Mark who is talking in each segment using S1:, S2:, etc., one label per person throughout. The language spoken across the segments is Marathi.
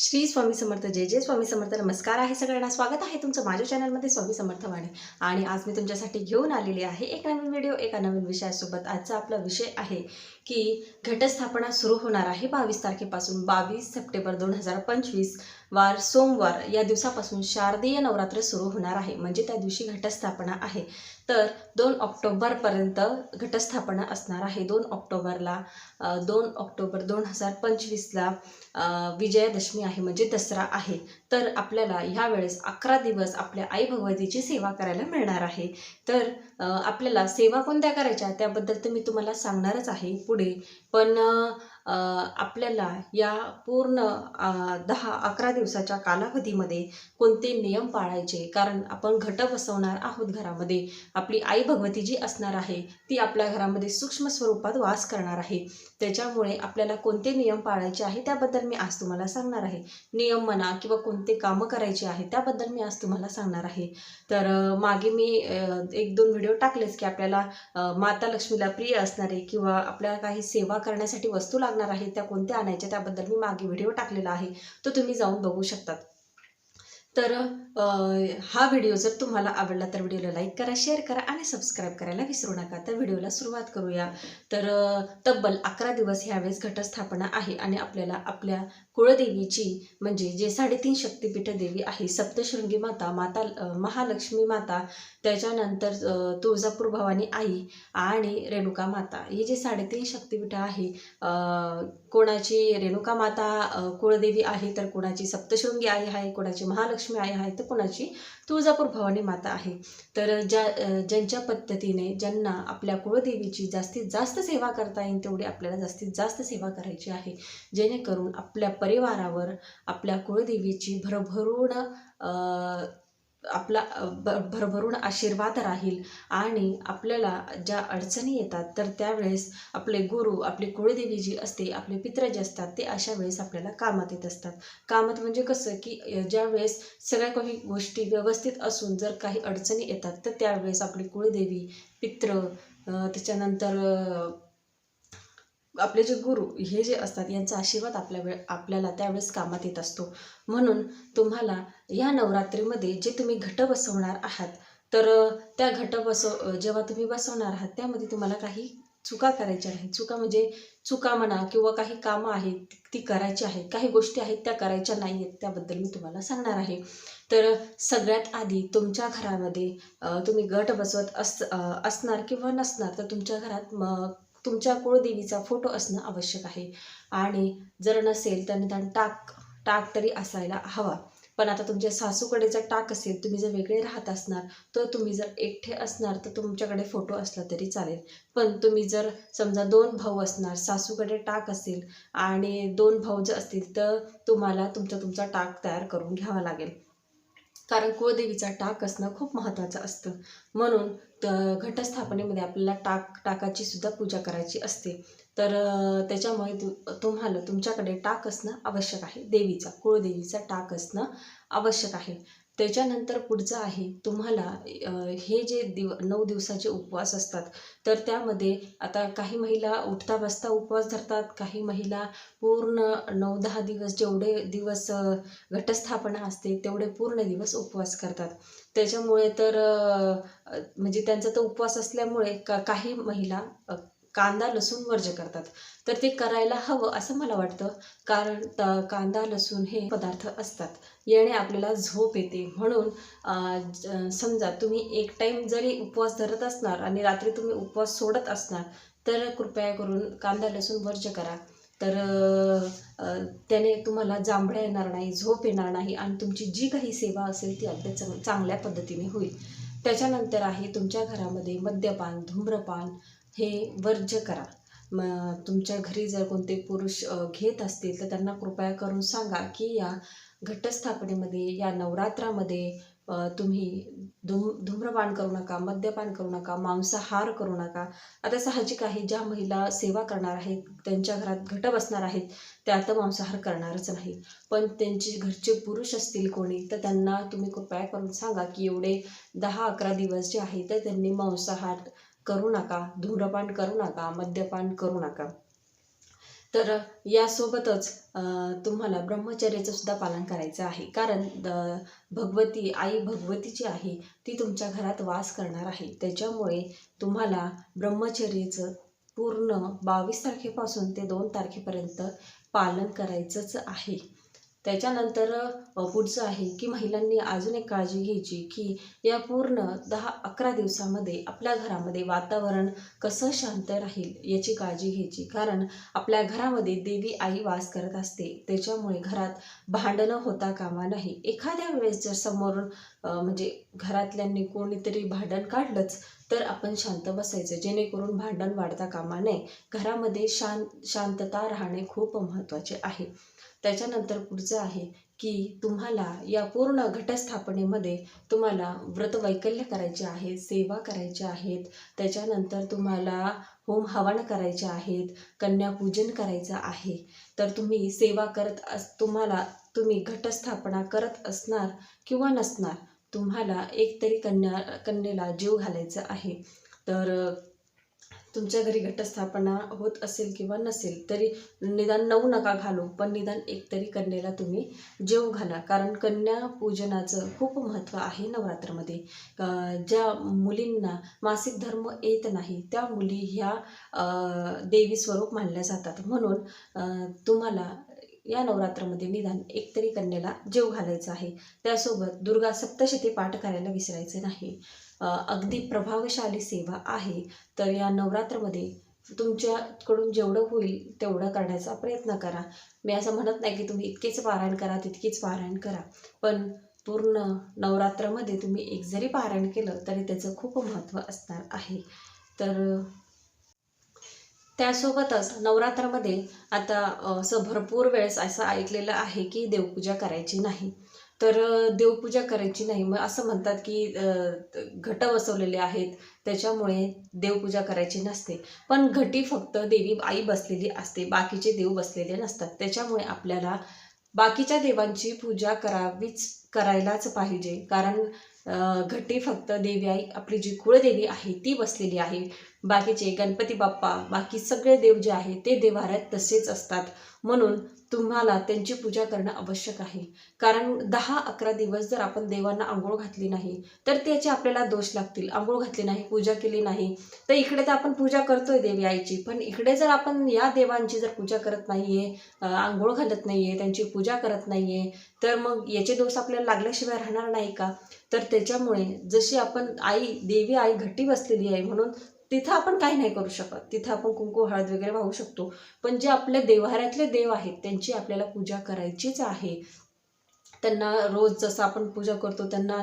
S1: श्री स्वामी समर्थ जय जय स्वामी समर्थ. नमस्कार आहे सगळ्यांना. स्वागत आहे तुमचं माझ्या चॅनलमध्ये स्वामी समर्थ वाणी. आणि आज मी तुमच्यासाठी घेऊन आलेली आहे एक नवीन व्हिडिओ एका नवीन विषयासोबत. आजचा आपला विषय आहे की घटस्थापना सुरू होणार आहे बावीस तारखेपासून बावीस सप्टेंबर दोन हजार पंचवीस. वार सोमवार या दिवसापासून शारदीय नवरात्र सुरू होणार आहे. म्हणजे त्या दिवशी घटस्थापना आहे. तर दोन ऑक्टोबरपर्यंत घटस्थापना असणार आहे. दोन ऑक्टोबरला दोन ऑक्टोबर दोन हजार पंचवीसला विजयादशमी आहे. म्हणजे दसरा आहे. तर आपल्याला ह्या वेळेस अकरा दिवस आपल्या आई भगवतीची सेवा करायला मिळणार आहे. तर आपल्याला सेवा कोणत्या करायच्या? त्याबद्दल तर मी तुम्हाला सांगणारच आहे पुढे. पण आपल्याला या पूर्ण दहा अकरा दिवसाच्या कालावधीमध्ये कोणते नियम पाळायचे? कारण आपण घट बसवणार आहोत घरामध्ये. आपली आई भगवती जी असणार आहे ती आपल्या घरामध्ये सूक्ष्म स्वरूपात वास करणार आहे. त्याच्यामुळे आपल्याला कोणते नियम पाळायचे आहे त्याबद्दल मी आज तुम्हाला सांगणार आहे. नियम म्हणा किंवा कोणते कामं करायचे आहे त्याबद्दल मी आज तुम्हाला सांगणार आहे. तर मागे मी एक दोन व्हिडिओ टाकलेच की आपल्याला माता लक्ष्मीला प्रिय असणारे किंवा आपल्याला काही सेवा करण्यासाठी वस्तू लागणार आहे त्या कोणत्या आणायच्या त्याबद्दल मी मागे व्हिडिओ टाकलेला आहे तो तुम्ही जाऊन बघू शकतात. तर हा व्हिडिओ जर तुम्हाला आवडला तर व्हिडिओला लाईक करा शेअर करा आणि सबस्क्राईब करायला विसरू नका. तर व्हिडिओला सुरुवात करूया. तर तब्बल अकरा दिवस ह्यावेळेस घटस्थापना आहे आणि आपल्याला आपल्या कुळदेवीची म्हणजे जे साडेतीन शक्तिपीठ देवी आहे सप्तशृंगी माता माता महालक्ष्मी माता त्याच्यानंतर तुळजापूर भवानी आई आणि रेणुका माता. ही जी साडेतीन शक्तिपीठं आहे कोणाची रेणुका माता कुळदेवी आहे तर कोणाची सप्तशृंगी आई आहे कोणाची महालक्ष्मी आई आहे तर कोणाची तुळजापूर भवानी माता आहे. तर ज्या ज्यांच्या पद्धतीने ज्यांना आपल्या कुळदेवीची जास्तीत जास्त सेवा करता येईल तेवढी आपल्याला जास्तीत जास्त सेवा करायची आहे. जेणेकरून आपल्या परिवारावर आपल्या कुळदेवीची भरभरून आपला भ- भरभरून आशीर्वाद राहील आणि आपल्याला ज्या अडचणी येतात तर त्यावेळेस आपले गुरु आपली कुळदेवी जी असते आपले पित्र जे असतात ते अशा वेळेस आपल्याला कामात येत असतात. कामात म्हणजे कसं की ज्यावेळेस ज्या वेळेस सगळ्या काही गोष्टी व्यवस्थित असून जर काही अडचणी येतात तर त्यावेळेस आपली कुळदेवी पित्र त्याच्यानंतर आपले जे गुरु हे जे असतात यांचा आशीर्वाद आपल्या वेळ आपल्याला त्यावेळेस कामात येत असतो. म्हणून तुम्हाला या नवरात्रीमध्ये जे तुम्ही घट बसवणार आहात तर त्या घट बसव जेव्हा तुम्ही बसवणार आहात त्यामध्ये तुम्हाला काही चुका करायच्या आहेत. चुका म्हणजे चुका म्हणा किंवा काही कामं आहेत ती करायची आहेत काही गोष्टी आहेत त्या करायच्या नाही आहेत त्याबद्दल मी तुम्हाला सांगणार आहे. तर सगळ्यात आधी तुमच्या घरामध्ये तुम्ही गट बसवत अस असणार किंवा नसणार तर तुमच्या घरात मग तुमच्या कुळदेवीचा फोटो असणं आवश्यक आहे. आणि जर नसेल तर निदान टाक टाक तरी असायला हवा. पण आता तुमच्या सासूकडे जर टाक असेल तुम्ही जर वेगळे राहत असणार तर तुम्ही जर एकटे असणार तर तुमच्याकडे फोटो असला तरी चालेल. पण तुम्ही जर समजा दोन भाऊ असणार सासूकडे टाक असेल आणि दोन भाऊ जर असतील तर तुम्हाला तुमचा तुमचा टाक तयार करून घ्यावा लागेल. कारण कुळदेवीचा टाक असणं खूप महत्त्वाचं असतं. म्हणून घटस्थापनेमध्ये आपल्याला टाक टाकाची सुद्धा पूजा करायची असते. तर त्याच्यामुळे तु तुम्हाला तुमच्याकडे टाक असणं आवश्यक आहे. देवीचा कुळदेवीचा टाक असणं आवश्यक आहे. त्याच्यानंतर पुढचं आहे तुम्हाला हे जे दिव नऊ दिवसाचे उपवास असतात तर त्यामध्ये आता काही महिला उठता बसता उपवास धरतात काही महिला पूर्ण नऊ दहा दिवस जेवढे दिवस घटस्थापना असते तेवढे पूर्ण दिवस उपवास करतात. त्याच्यामुळे तर म्हणजे त्यांचा तर उपवास असल्यामुळे का काही महिला कांदा लसूण वर्ज करतात. तर ते करायला हवं असं मला वाटतं कारण कांदा लसूण हे पदार्थ असतात. याने आपल्याला झोप येते. म्हणून ज- समजा तुम्ही एक टाईम जरी उपवास धरत असणार आणि रात्री तुम्ही उपवास सोडत असणार तर कृपया करून कांदा लसूण वर्ज करा. तर त्याने तुम्हाला जांभळ्या येणार नाही झोप येणार नाही आणि तुमची जी काही सेवा असेल ती अगदी चांग- चांगल्या पद्धतीने होईल. त्याच्यानंतर आहे तुमच्या घरामध्ये मद्यपान धूम्रपान हे वर्ज्य करा. म तुमच्या घरी जर कोणते पुरुष घेत असतील तर त्यांना कृपया करून सांगा की या घटस्थापनेमध्ये या नवरात्रामध्ये तुम्ही धूम धूम्रपान करू नका मद्यपान करू नका मांसाहार करू नका. आता साहजिक आहे ज्या महिला सेवा करणार आहेत त्यांच्या घरात घट बसणार आहेत त्या तर मांसाहार करणारच नाही पण त्यांचे घरचे पुरुष असतील कोणी तर त्यांना तुम्ही कृपया करून सांगा की एवढे दहा अकरा दिवस जे आहे तर त्यांनी मांसाहार करू नका धूम्रपान करू नका मद्यपान करू नका. तर यासोबतच अं, तुम्हाला ब्रह्मचर्याचं सुद्धा पालन करायचं आहे. कारण भगवती आई भगवती जी आहे ती तुमच्या घरात वास करणार आहे. त्याच्यामुळे तुम्हाला ब्रह्मचर्याचं पूर्ण बावीस तारखेपासून ते दोन तारखेपर्यंत पालन करायचंच आहे. त्याच्यानंतर पुढचं आहे की महिलांनी अजून एक काळजी घ्यायची की या पूर्ण दहा अकरा दिवसामध्ये आपल्या घरामध्ये वातावरण कसं शांत राहील याची काळजी घ्यायची. कारण आपल्या घरामध्ये देवी आई वास करत असते. त्याच्यामुळे घरात भांडणं होता कामा नाही. एखाद्या वेळेस जर समोरून म्हणजे घरातल्यांनी कोणीतरी भांडण काढलंच तर आपण शांत बसायचं. जेणेकरून भांडण वाढता कामा नये. घरामध्ये शांत शांतता राहणे खूप महत्त्वाचे आहे. त्याच्यानंतर पुढचं आहे की तुम्हाला या पूर्ण घटस्थापनेमध्ये तुम्हाला व्रतवैकल्य करायचे आहेत सेवा करायच्या आहेत त्याच्यानंतर तुम्हाला होम हवन करायचे आहेत कन्यापूजन करायचं आहे. तर तुम्ही सेवा करत अस तुम्हाला तुम्ही घटस्थापना करत असणार किंवा नसणार तुम्हाला एक तरी कन्या कन्येला जीव घालायचा आहे. तर तुमच्या घरी घटस्थापना होत असेल किंवा नसेल तरी निदान नऊ नका घालू पण निदान एक तरी कन्येला तुम्ही जेव घाला. कारण कन्या पूजनाचं खूप महत्त्व आहे नवरात्रामध्ये. ज्या मुलींना मासिक धर्म येत नाही त्या मुली ह्या देवी स्वरूप मानल्या जातात. म्हणून तुम्हाला या नवरात्रामध्ये निदान एक तरी कन्येला जेव घालायचं आहे. त्यासोबत दुर्गा सप्तशती पाठ करायला विसरायचं नाही. अगदी प्रभावशाली सेवा आहे तर या नवरात्रमध्ये तुमच्याकडून जेवढं होईल तेवढं करण्याचा प्रयत्न करा. मी असं म्हणत नाही की तुम्ही इतकेच पारायण करा तितकेच पारायण करा. पण पूर्ण नवरात्रामध्ये तुम्ही एक जरी पारायण केलं तरी त्याचं खूप महत्त्व असणार आहे. तर त्यासोबतच नवरात्रामध्ये आता असं भरपूर वेळेस असं ऐकलेलं आहे की देवपूजा करायची नाही. तर देवपूजा करायची नाही. मग असं म्हणतात की घट बसवलेले आहेत. त्याच्यामुळे देवपूजा करायची नसते. पण घटी फक्त देवी आई बसलेली असते. बाकीचे देव बसलेले नसतात. त्याच्यामुळे आपल्याला बाकीच्या देवांची पूजा करावीच करायलाच पाहिजे. कारण घटी फक्त देवी आई आपली जी कुळदेवी आहे ती बसलेली आहे. बाकीचे गणपती बाप्पा बाकी सगळे देव जे आहे ते देवाऱ्यात तसेच असतात. म्हणून तुम्हाला त्यांची पूजा करणं आवश्यक आहे. कारण दहा अकरा दिवस जर आपण देवांना आंघोळ घातली नाही तर त्याचे आपल्याला दोष लागतील. आंघोळ घातली नाही पूजा केली नाही तर इकडे तर आपण पूजा करतोय देवी आईची. पण इकडे जर आपण या देवांची जर पूजा करत नाहीये आंघोळ घालत नाहीये त्यांची पूजा करत नाहीये तर मग याचे दोष आपल्याला लागल्याशिवाय राहणार नाही का? तर त्याच्यामुळे जशी आपण आई देवी आई घट्टी बसलेली आहे म्हणून तिथं आपण काही नाही करू शकत. तिथं आपण कुंकू हळद वगैरे वाहू शकतो. पण जे आपल्या देवाऱ्यातले देव आहेत त्यांची आपल्याला पूजा करायचीच आहे. त्यांना रोज जसं आपण पूजा करतो त्यांना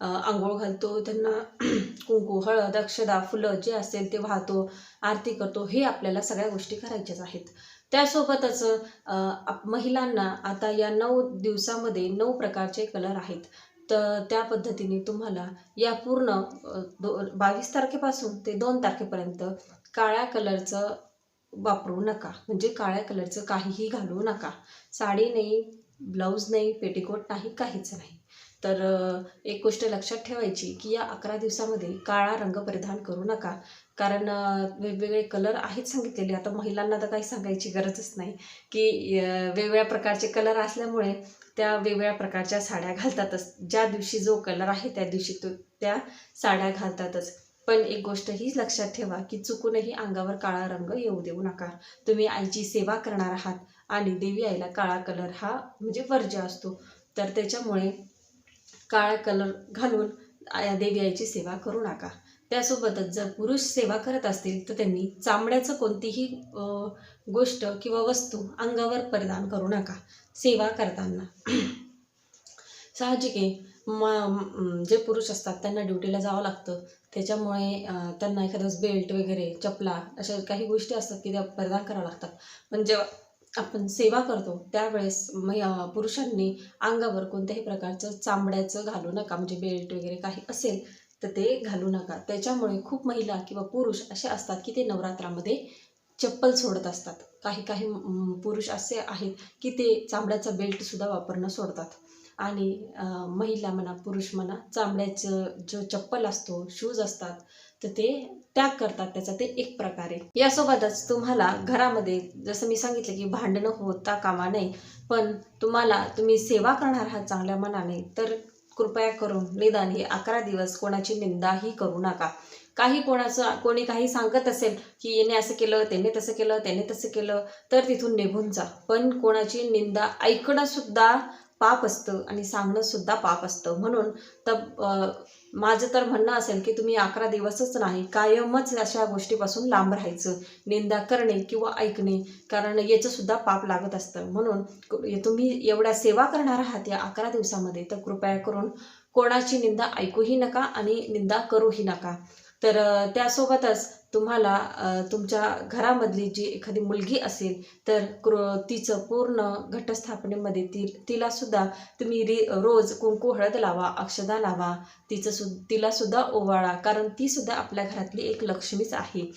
S1: आंघोळ घालतो त्यांना कुंकू हळद अक्षदा फुलं जे असेल ते वाहतो आरती करतो हे आपल्याला सगळ्या गोष्टी करायच्याच आहेत. त्यासोबतच आप- महिलांना आता या नऊ दिवसामध्ये नऊ प्रकारचे कलर आहेत. तर त्या पद्धतीने तुम्हाला या पूर्ण दो बावीस तारखेपासून ते दोन तारखेपर्यंत काळ्या कलरचं वापरू नका. म्हणजे काळ्या कलरचं काहीही घालू नका. साडी नाही ब्लाऊज नाही पेटीकोट नाही काहीच नाही. तर एक गोष्ट लक्षात ठेवायची की या अकरा दिवसामध्ये काळा रंग परिधान करू नका. कारण वेगवेगळे कलर आहेत सांगितलेले. आता महिलांना तर काही सांगायची गरजच नाही की वेगवेगळ्या प्रकारचे कलर असल्यामुळे त्या वेगवेगळ्या प्रकारच्या साड्या घालतातच. ज्या दिवशी जो कलर आहे त्या दिवशी तो त्या साड्या घालतातच. पण एक गोष्ट ही लक्षात ठेवा की चुकूनही अंगावर काळा रंग येऊ देऊ नका. तुम्ही आईची सेवा करणार आहात आणि देवी आईला काळा कलर हा म्हणजे वर्ज्य असतो. तर त्याच्यामुळे काळा कलर घालून आ- देवी आईची सेवा करू नका. त्यासोबतच जर पुरुष सेवा करत असतील तर त्यांनी चामड्याचं कोणतीही गोष्ट किंवा वस्तू अंगावर परिधान करू नका. सेवा करताना. साहजिक आहे. म जे पुरुष असतात त्यांना ड्युटीला जावं लागतं. त्याच्यामुळे त्यांना एखादं बेल्ट वगैरे चपला अशा काही गोष्टी असतात की त्या परिधान कराव्या लागतात. पण जेव्हा आपण सेवा करतो त्यावेळेस पुरुषांनी अंगावर कोणत्याही प्रकारचं चांबड्याचं घालू नका. म्हणजे बेल्ट वगैरे काही असेल तर ते घालू नका. त्याच्यामुळे खूप महिला किंवा पुरुष असे असतात की ते नवरात्रामध्ये चप्पल सोडत असतात. काही काही पुरुष असे आहेत की ते चांबड्याचा बेल्टसुद्धा वापरणं सोडतात. आणि महिला म्हणा पुरुष म्हणा चांबड्याचं जो चप्पल असतो शूज असतात तर ते त्याग करतात. त्याचा ते एक प्रकारे. यासोबतच तुम्हाला घरामध्ये जसं मी सांगितलं की भांडणं होता कामा नये पण तुम्हाला तुम्ही सेवा करणार आहात चांगल्या मनाने तर कृपया करून निदान हे अकरा दिवस कोणाची निंदाही करू नका. काही कोणाचं कोणी काही सांगत असेल की याने असं केलं त्याने तसं केलं त्याने तसं केलं तर तिथून निघून जा. पण कोणाची निंदा ऐकणंसुद्धा पाप असतं आणि सांगणं सुद्धा पाप असतं. म्हणून तर माझं तर म्हणणं असेल की तुम्ही अकरा दिवसच नाही कायमच अशा गोष्टीपासून लांब राहायचं. निंदा करणे किंवा ऐकणे कारण याचंसुद्धा पाप लागत असतं. म्हणून तुम्ही एवढ्या सेवा करणार आहात या अकरा दिवसामध्ये तर कृपया करून कोणाची निंदा ऐकूही नका आणि निंदा करूही नका. तर त्यासोबतच तुम्हाला तुमच्या घरामधली जी एखादी मुलगी असेल तर क्रो तिचं पूर्ण घटस्थापनेमध्ये ती तिलासुद्धा तुम्ही रि रोज कुंकू हळद लावा अक्षदा लावा तिचं सु तिलासुद्धा ओवाळा कारण तीसुद्धा आपल्या घरातली एक लक्ष्मीच आहे.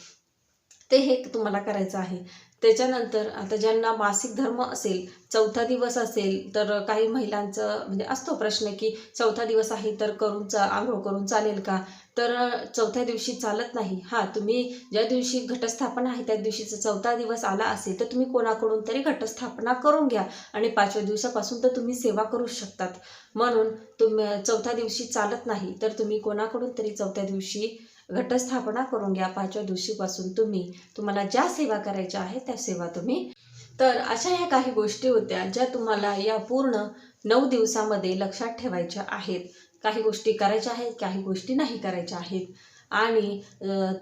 S1: ते हे तुम्हाला करायचं आहे. त्याच्यानंतर आता ज्यांना मासिक धर्म असेल चौथा दिवस असेल तर काही महिलांचं म्हणजे असतो प्रश्न की चौथा दिवस आहे तर करून चा आंघोळ करून चालेल का? तर चौथ्या दिवशी चालत नाही. हां तुम्ही ज्या दिवशी घटस्थापना आहे त्या दिवशीचा चौथा दिवस आला असेल तर तुम्ही कोणाकडून तरी घटस्थापना करून घ्या आणि पाचव्या दिवसापासून तर तुम्ही सेवा करू शकतात. म्हणून तुम्ही चौथ्या दिवशी चालत नाही तर तुम्ही कोणाकडून तरी चौथ्या दिवशी घटस्थापना करून घ्या. पाचव्या दिवशीपासून तुम्ही तुम्हाला ज्या सेवा करायच्या आहेत त्या सेवा तुम्ही तर अशा ह्या काही गोष्टी होत्या ज्या तुम्हाला या पूर्ण नऊ दिवसामध्ये लक्षात ठेवायच्या आहेत. काही गोष्टी करायच्या आहेत काही गोष्टी नाही करायच्या आहेत. आणि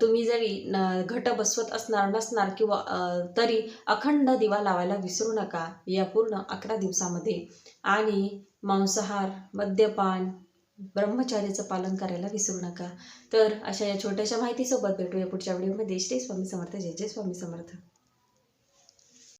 S1: तुम्ही जरी न घट बसवत असणार नसणार किंवा तरी अखंड दिवा लावायला विसरू नका या पूर्ण अकरा दिवसामध्ये. आणि मांसाहार मद्यपान ब्रह्मचार्याचं पालन करायला विसरू नका. तर अशा या छोट्याशा माहितीसोबत भेटूया पुढच्या व्हिडिओमध्ये. श्री स्वामी समर्थ. जय जय स्वामी समर्थ.